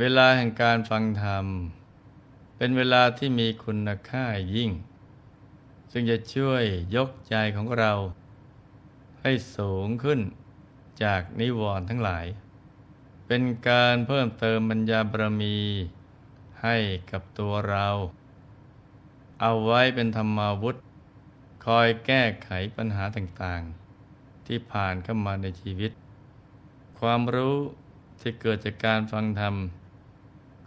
เวลาแห่งการฟังธรรม เป็นเวลาที่มีคุณค่ายิ่ง ซึ่งจะช่วยยกใจของเรา ให้สูงขึ้นจากนิวรณ์ทั้งหลาย เป็นการเพิ่มเติมบัญญาบารมีให้กับตัวเรา เอาไว้เป็นธรรมาวุธ คอยแก้ไขปัญหาต่างๆ ที่ผ่านเข้ามาในชีวิต ความรู้ที่เกิดจากการฟังธรรม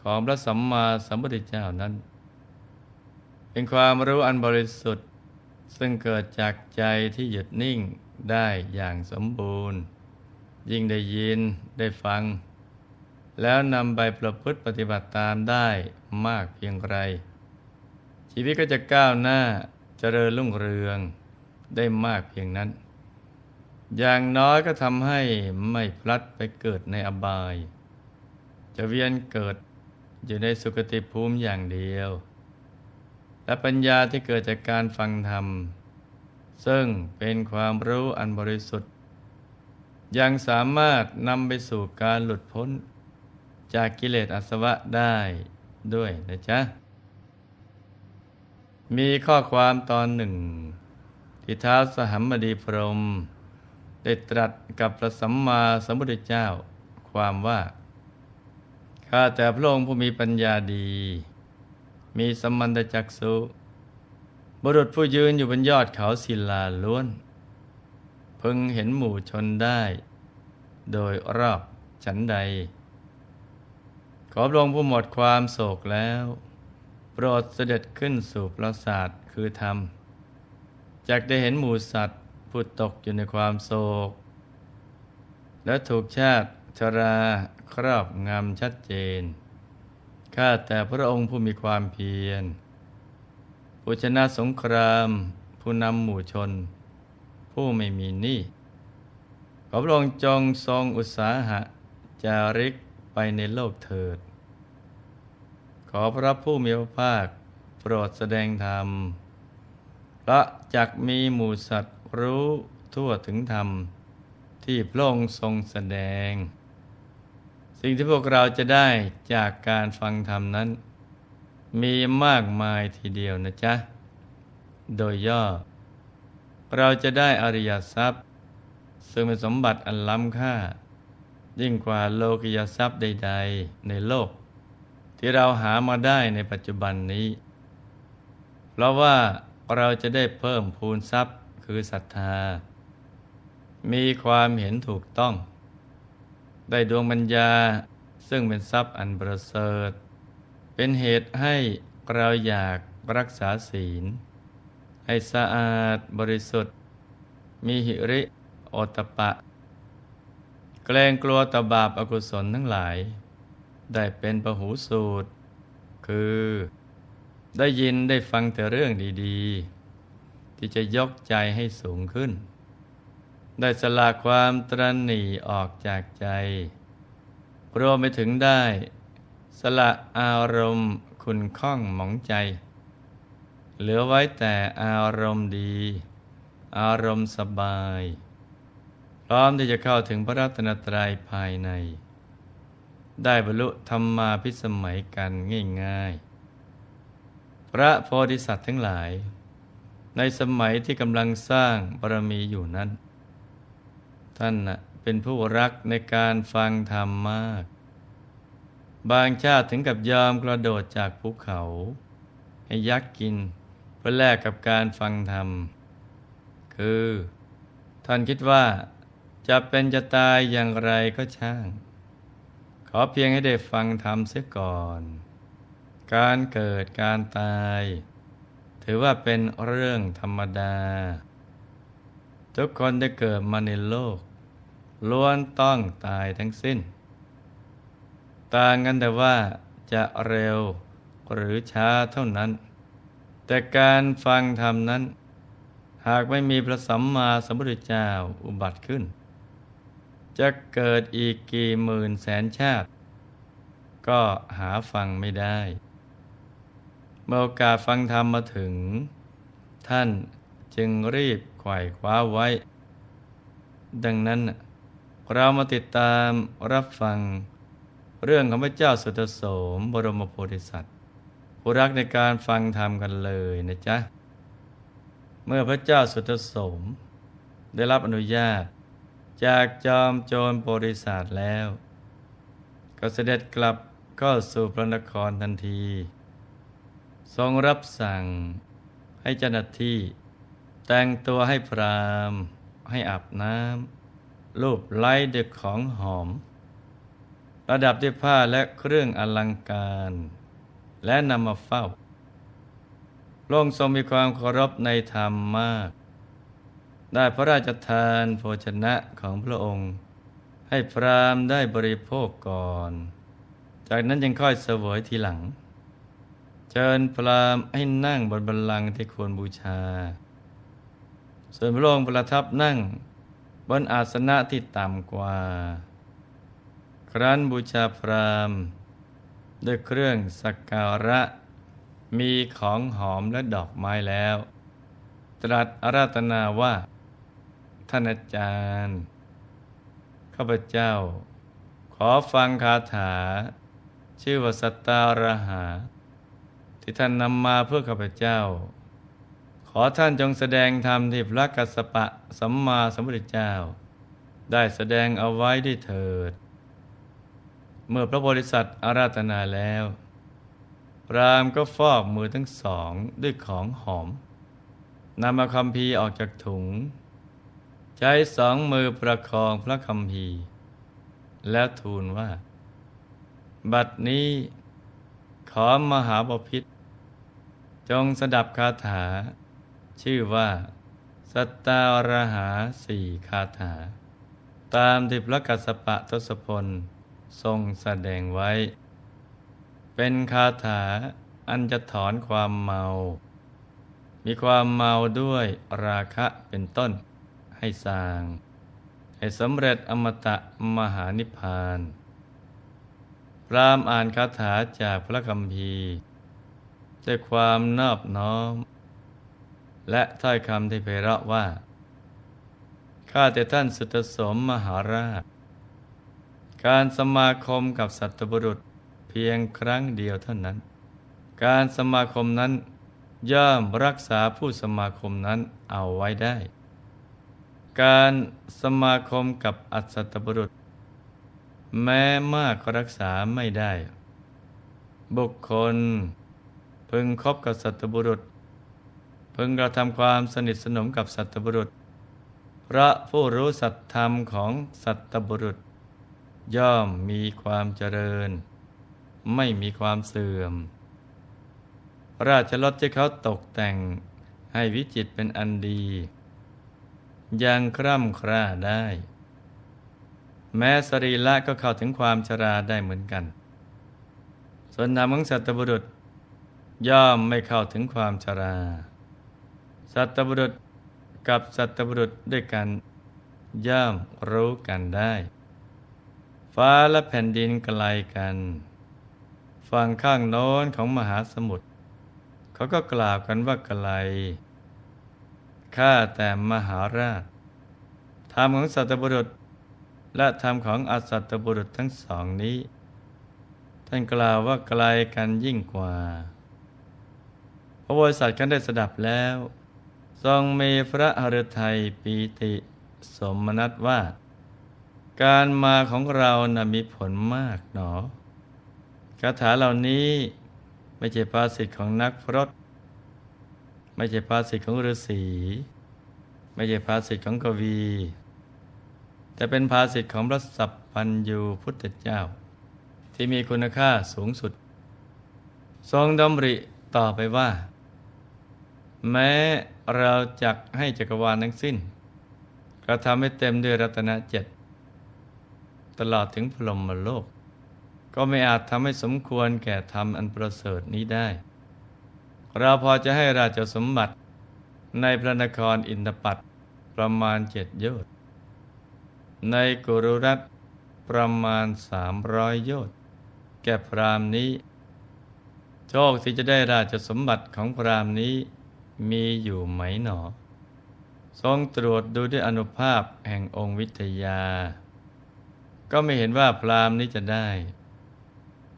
ของพระสัมมาสัมพุทธเจ้านั้น เป็นความรู้อันบริสุทธิ์ ซึ่งเกิดจากใจที่หยุดนิ่งได้อย่างสมบูรณ์ ยิ่งได้ยินได้ฟัง แล้วนำไปประพฤติปฏิบัติตามได้มากเพียงไร ชีวิตก็จะก้าวหน้าเจริญรุ่งเรืองได้มากเพียงนั้น อย่างน้อยก็ทำให้ไม่พลัดไปเกิดในอบาย จะเวียนเกิด อยู่ในสุคติภูมิอย่างเดียว และปัญญาที่เกิดจากการฟังธรรม ซึ่งเป็นความรู้อันบริสุทธิ์ ยังสามารถนำไปสู่การหลุดพ้น จากกิเลสอาสวะได้ด้วยนะจ๊ะ มีข้อความตอนหนึ่ง ที่ท้าวสหัมมดีพรม ได้ตรัสกับพระสัมมาสัมพุทธเจ้า ความว่า ข้าแต่พระองค์ผู้มีปัญญาดี มีสมมันตจักสุบุรุษผู้ยืนอยู่บนยอดเขาศิลาล้วน พึงเห็นหมู่ชนได้ โดยรอบฉันใด ขอพระองค์ผู้หมดความโศกแล้ว โปรดเสด็จขึ้นสู่ปราสาทคือธรรมจากได้เห็นหมู่สัตว์ผู้ตกอยู่ในความโศก และถูกชาติชรา ครอบงำชัดเจน ข้าแต่พระองค์ผู้มีความเพียรผู้ชนะสงคราม ผู้นำหมู่ชน ผู้ไม่มีหนี้ขอพระองค์จงทรงอุตสาหะจาริกไปในโลกเถิด ขอพระผู้มีพระภาคโปรดแสดงธรรม พระจักมีหมู่สัตว์รู้ทั่วถึงธรรมที่พระองค์ทรงแสดง สิ่งที่พวกเราจะได้จากการฟังธรรมนั้น มีมากมายทีเดียวนะจ๊ะ โดยย่อ เราจะได้อริยทรัพย์ ซึ่งเป็นสมบัติอันล้ำค่า ยิ่งกว่าโลกิยทรัพย์ใด ๆ ในโลก ที่เราหามาได้ในปัจจุบันนี้ เพราะว่าเราจะได้เพิ่มพูนทรัพย์คือศรัทธา มีความเห็นถูกต้อง ได้ดวงปัญญาซึ่งเป็นทรัพย์อันประเสริฐ เป็นเหตุให้เราอยากรักษาศีล ให้สะอาดบริสุทธิ์ มีหิริโอตปะ เกรงกลัวตบาปอากุศลทั้งหลาย ได้เป็นประหูสูตร คือ ได้ยินได้ฟังแต่เรื่องดี ๆ ที่จะยกใจให้สูงขึ้น ได้สละความตรณีออกจากใจ รวมไปถึงได้ สละอารมณ์คุณข้องหมองใจ เหลือไว้แต่อารมณ์ดี อารมณ์สบาย พร้อมที่จะเข้าถึงพระรัตนตรัยภายใน ได้บรรลุธรรมาพิสมัยกันง่ายๆ พระโพธิสัตว์ทั้งหลาย ในสมัยที่กำลังสร้างบารมีอยู่นั้น ท่านนะเป็นผู้รักในการฟังธรรมมาก บางชาติถึงกับยอมกระโดดจากภูเขา ให้ยักษ์กินเพื่อแลกกับการฟังธรรม คือ ท่านคิดว่าจะเป็นจะตายอย่างไรก็ช่าง ขอเพียงให้ได้ฟังธรรมเสียก่อน การเกิดการตาย ถือว่าเป็นเรื่องธรรมดา ทุกคนได้เกิดมาในโลก ล้วนต้องตายทั้งสิ้น ต่างกันแต่ว่าจะเร็วหรือช้าเท่านั้น แต่การฟังธรรมนั้น หากไม่มีพระสัมมาสัมพุทธเจ้าอุบัติขึ้น จะเกิดอีกกี่หมื่นแสนชาติ ก็หาฟังไม่ได้เมื่อโอกาสฟังธรรมมาถึง ท่านจึงรีบไขว่คว้าไว้ ดังนั้น เรามาติดตามรับฟังเรื่องของพระเจ้าสุตโสม บรมโพธิสัตว์ผู้รักในการฟังธรรมกันเลยนะจ๊ะ เมื่อพระเจ้าสุตโสม ได้รับอนุญาต จากจอมโจรโพธิสัตว์แล้ว ก็เสด็จกลับก็สู่พระนครทันที ทรงรับสั่งให้เจ้าหน้าที่ แต่งตัวให้พราม ให้อาบน้ำ รูปไล้ด้วยของหอม ระดับด้วยผ้าและเครื่องอลังการ และนำมาเฝ้าพระองค์ทรงมีความเคารพในธรรมมาก ได้พระราชทานโภชนะของพระองค์ ให้พรามได้บริโภคก่อน จากนั้นยังค่อยเสวยทีหลัง เชิญพรามให้นั่งบนบัลลังก์ที่ควรบูชา ส่วนพระองค์ประทับนั่ง บนอาสนะที่ต่ำกว่า ครั้นบูชาพรามด้วยเครื่องสักการะ มีของหอมและดอกไม้แล้ว ตรัสอาราธนาว่า ท่านอาจารย์ ข้าพเจ้า ขอฟังคาถา ชื่อว่าสตารหา ที่ท่านนำมาเพื่อข้าพเจ้า อท่านจงแสดงธรรมที่พระกัสสปะสัมมาสัมพุทธเจ้า ได้แสดงเอาไว้ด้เถิด เมื่อพระโพธิสัตว์อาราธนาแล้วพรามก็ฟอกมือทั้งสองด้วยของหอมนำมาคำพีออกจากถุง ใช้สองมือประคองพระคำพีแล้วทูลว่า บัดนี้ขอมหาบพิษจงสดับคาถา ชื่อว่า สัตตารหาสี่คาถา ตามที่พระกัสสปะทศพลทรงแสดงไว้ เป็นคาถาอันจะถอนความเมา มีความเมาด้วยราคะเป็นต้นให้สร้าง ให้สำเร็จอมตะมหานิพพานพรามอ่านคาถาจากพระคัมภีร์ด้วยความนอบน้อม และถ้อยคำที่เพเราะว่า ข้าแต่ท่านสุตสมมหาราช การสมาคมกับสัตบุรุษเพียงครั้งเดียวเท่านั้น การสมาคมนั้นย่อมรักษาผู้สมาคมนั้นเอาไว้ได้ การสมาคมกับอัศตบุรุษ แม้มากก็รักษาไม่ได้ บุคคลพึงคบกับสัตบุรุษ พึงกระทำความสนิทสนมกับสัตบุรุษ พระผู้รู้สัตธรรมของสัตบุรุษ ย่อมมีความเจริญ ไม่มีความเสื่อม ราชรถที่เขาตกแต่งให้วิจิตเป็นอันดี ยังคร่ำคร่าได้ แม้สรีละก็เข้าถึงความชราได้เหมือนกัน ส่วนนามของสัตบุรุษย่อมไม่เข้าถึงความชรา สัตบุรุษกับสัตบุรุษด้วยกันย่อมรู้กันได้ ฟ้าและแผ่นดินไกลกัน ฝั่งข้างโน้นของมหาสมุทรเขาก็กล่าวกันว่าไกลข้าแต่มหาราช ธรรมของสัตบุรุษ และธรรมของอสัตบุรุษทั้งสองนี้ ท่านกล่าวว่าไกลกันยิ่งกว่า พระโพธิสัตว์กันได้สดับแล้ว ทรงมีพระหฤทัยปีติสมนัตว่า การมาของเรานะ่ะมีผลมากหนอคาถาเหล่านี้ไม่ใช่ภาษิตของนักพรตไม่ใช่ภาษิตของฤาษีไม่ใช่ภาษิตของกวี แต่เป็นภาษิตของพระสัพพัญญูพุทธเจ้า ที่มีคุณค่าสูงสุด ทรงดำริต่อไปว่า แม้เราจักให้จักรวาลทั้งสิ้นกระทำให้เต็มด้วยรัตนเจ็ดตลอดถึงพรหมโลก ก็ไม่อาจทำให้สมควรแก่ธรรมอันประเสริฐนี้ได้ เราพอจะให้ราชสมบัติในพระนครอินทปัตประมาณเจ็ดโยชน์ในกุรุรัตประมาณสามร้อยโยชน์แก่พรามนี้ โชคที่จะได้ราชสมบัติของพรามนี้ มีอยู่ไหมหนอ ทรงตรวจดูด้วยอนุภาพแห่งองค์วิทยา ก็ไม่เห็นว่าพรามนี้จะได้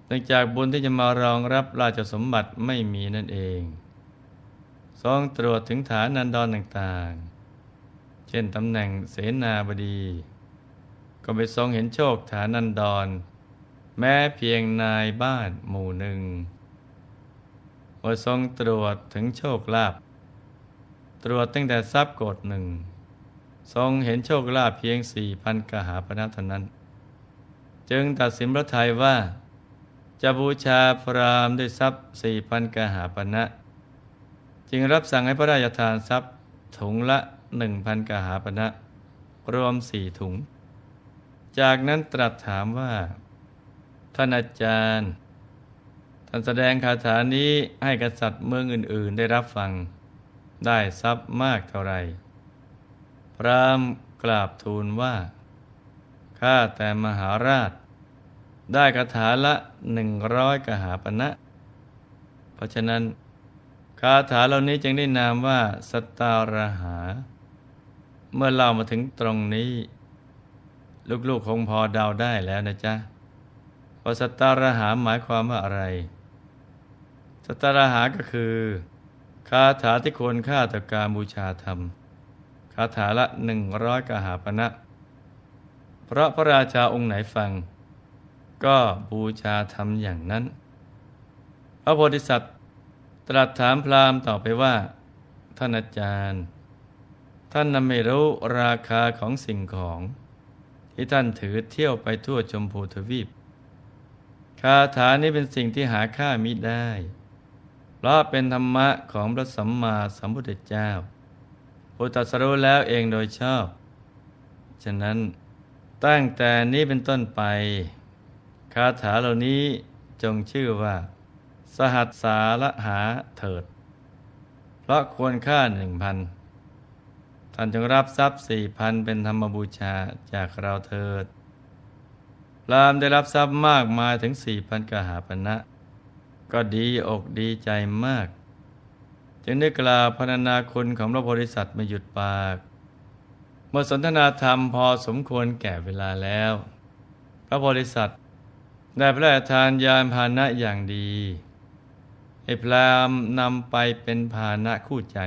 เนื่องจากบุญที่จะมารองรับราชสมบัติไม่มีนั่นเอง ทรงตรวจถึงฐานันดรต่างๆ เช่นตำแหน่งเสนาบดี ก็ไปทรงเห็นโชคฐานันดร แม้เพียงนายบ้านหมู่หนึ่งเมื่อทรงตรวจถึงโชคลาภ ตรวจตั้งแต่ทรัพย์โกดหนึ่งทรงเห็นโชคลาภเพียงสี่พันกหาปณะเท่านั้น จึงตัดสินพระทัยว่า จะบูชาพรามด้วยทรัพย์สี่พันกหาปณะจึงรับสั่งให้พระราชทานทรัพย์ถุงละหนึ่งพันกหาปณะรวมสี่ถุง จากนั้นตรัสถามว่าท่านอาจารย์ ท่านแสดงคาถานี้ให้กษัตริย์เมืองอื่น ๆ ได้รับฟัง ได้ทรัพย์มากเท่าไร พรามกราบทูลว่า ข้าแต่มหาราช ได้คาถาละหนึ่งร้อยกหาปณะ เพราะฉะนั้นคาถาเหล่านี้จึงได้นามว่าสตารหา เมื่อเล่ามาถึงตรงนี้ ลูกๆคงพอเดาได้แล้วนะจ๊ะว่าสตารหาหมายความว่าอะไร สตารหาก็คือ คาถาที่ควรค่าต่อการบูชาธรรม คาถาละหนึ่งร้อยกหาปณะเพราะพระราชาองค์ไหนฟัง ก็บูชาธรรมอย่างนั้น พระโพธิสัตว์ตรัสถามพราหมณ์ต่อไปว่า ท่านอาจารย์ ท่านนไม่รู้ราคาของสิ่งของ ที่ท่านถือเที่ยวไปทั่วชมพูทวีป คาถานี้เป็นสิ่งที่หาค่ามิได้ เพราะเป็นธรรมะของพระสัมมาสัมพุทธเจ้าผู้ตรัสรู้แล้วเองโดยชอบ ฉะนั้นตั้งแต่นี้เป็นต้นไป คาถาเหล่านี้จงชื่อว่า สหัสสารหาเถิด เพราะควรค่าหนึ่งพันท่านจงรับทรัพย์สี่พันเป็นธรรมบูชาจากเราเถิดรามได้รับทรัพย์มากมายถึงสี่พันกหาปณะ ก็ดีอกดีใจมาก จึงได้กล่าวพรรณนาคุณของพระโพธิสัตว์ม่หยุดปากเมื่อสนทนาธรรมพอสมควรแก่เวลาแล้ว พระโพธิสัตว์ได้พระราชทานยานพาหนะอย่างดีให้พรามนำไปเป็นพาหนะคู่ใจ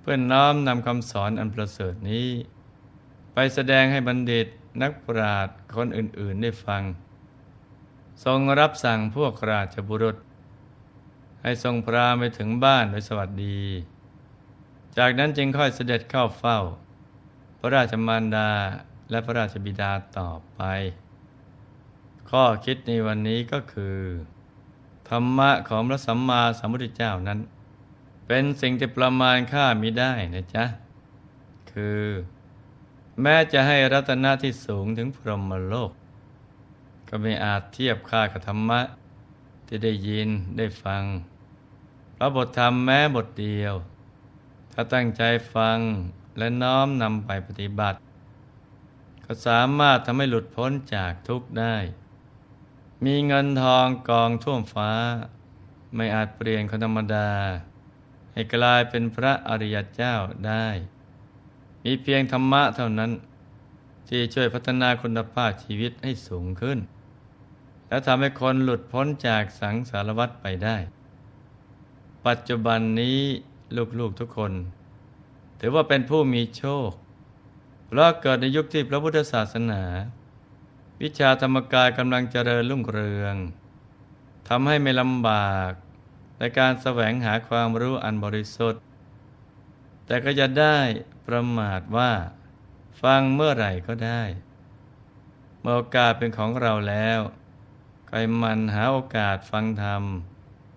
เพื่อนน้อมนำคำสอนอันประเสริฐนี้ ไปแสดงให้บัณฑิตนักปราชญ์คนอื่นๆได้ฟัง ทรงรับสั่งพวกราชบุรุษ ให้ทรงพราไปถึงบ้านโดยสวัสดี จากนั้นจึงค่อยเสด็จเข้าเฝ้า พระราชมารดาและพระราชบิดาต่อไป ข้อคิดในวันนี้ก็คือ ธรรมะของพระสัมมาสัมพุทธเจ้านั้น เป็นสิ่งที่ประมาณค่ามิได้นะจ๊ะ คือ แม้จะให้รัตนะที่สูงถึงพรหมโลก ก็ไม่อาจเทียบค่ากับธรรมะ ที่ได้ยินได้ฟังพระบทธรรมแม้บทเดียว ถ้าตั้งใจฟังและน้อมนำไปปฏิบัติ ก็สามารถทำให้หลุดพ้นจากทุกข์ได้ มีเงินทองกองท่วมฟ้า ไม่อาจเปลี่ยนคนธรรมดา ให้กลายเป็นพระอริยเจ้าได้ มีเพียงธรรมะเท่านั้นที่ช่วยพัฒนาคุณภาพชีวิตให้สูงขึ้น และทำให้คนหลุดพ้นจากสังสารวัฏไปได้ ปัจจุบันนี้ลูกๆทุกคน ถือว่าเป็นผู้มีโชค เพราะเกิดในยุคที่พระพุทธศาสนา วิชาธรรมกายกำลังเจริญรุ่งเรืองทำให้ไม่ลำบากในการแสวงหาความรู้อันบริสุทธิ์ แต่ก็จะได้ประมาทว่า ฟังเมื่อไหร่ก็ได้ เมื่อโอกาสเป็นของเราแล้ว ก็มันหาโอกาสฟังธรรม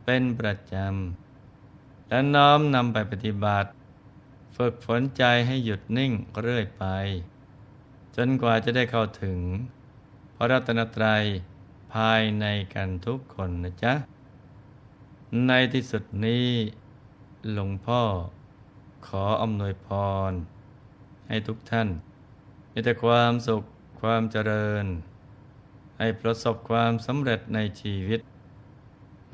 เป็นประจำ และน้อมนำไปปฏิบัติ ฝึกฝนใจให้หยุดนิ่งเรื่อยไป จนกว่าจะได้เข้าถึง พระรัตนตรัยภายในกันทุกคนนะจ๊ะ ในที่สุดนี้หลวงพ่อขออำนวยพร ให้ทุกท่านมีแต่ความสุขความเจริญ ให้ประสบความสำเร็จในชีวิต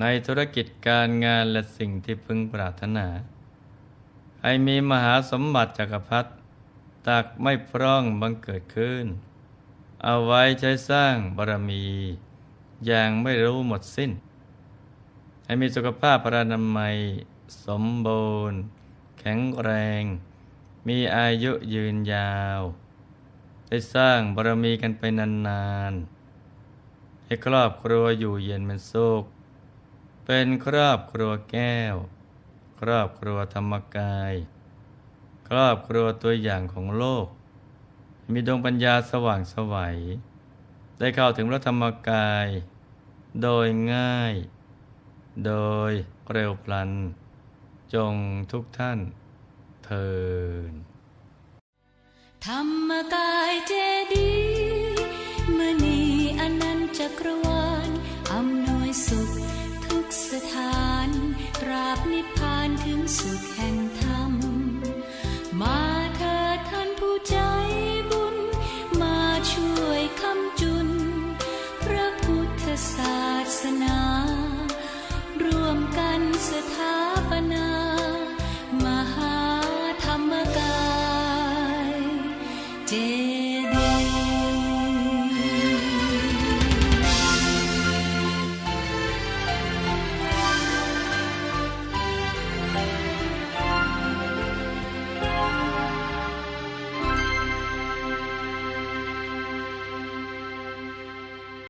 ในธุรกิจการงานและสิ่งที่พึงปรารถนา ให้มีมหาสมบัติจักรพรรดิตักไม่พร่องบังเกิดขึ้น เอาไว้ใช้สร้างบารมี อย่างไม่รู้หมดสิ้น ให้มีสุขภาพพรานามัย สมบูรณ์ แข็งแรง มีอายุยืนยาว ได้สร้างบารมีกันไปนานๆ ให้ครอบครัวอยู่เย็นเป็นสุข เป็นครอบครัวแก้ว ครอบครัวธรรมกาย ครอบครัวตัวอย่างของโลก มีดวงปัญญาสว่างสวัย ได้เข้าถึงพระธรรมกาย โดยง่าย โดยเร็วพลัน จงทุกท่านเทินธรรมกายเจดีย์มณีอนันต จักรวาลอำนวยสุข ทุกสถานตราบนิพพานถึงสุขแห่ง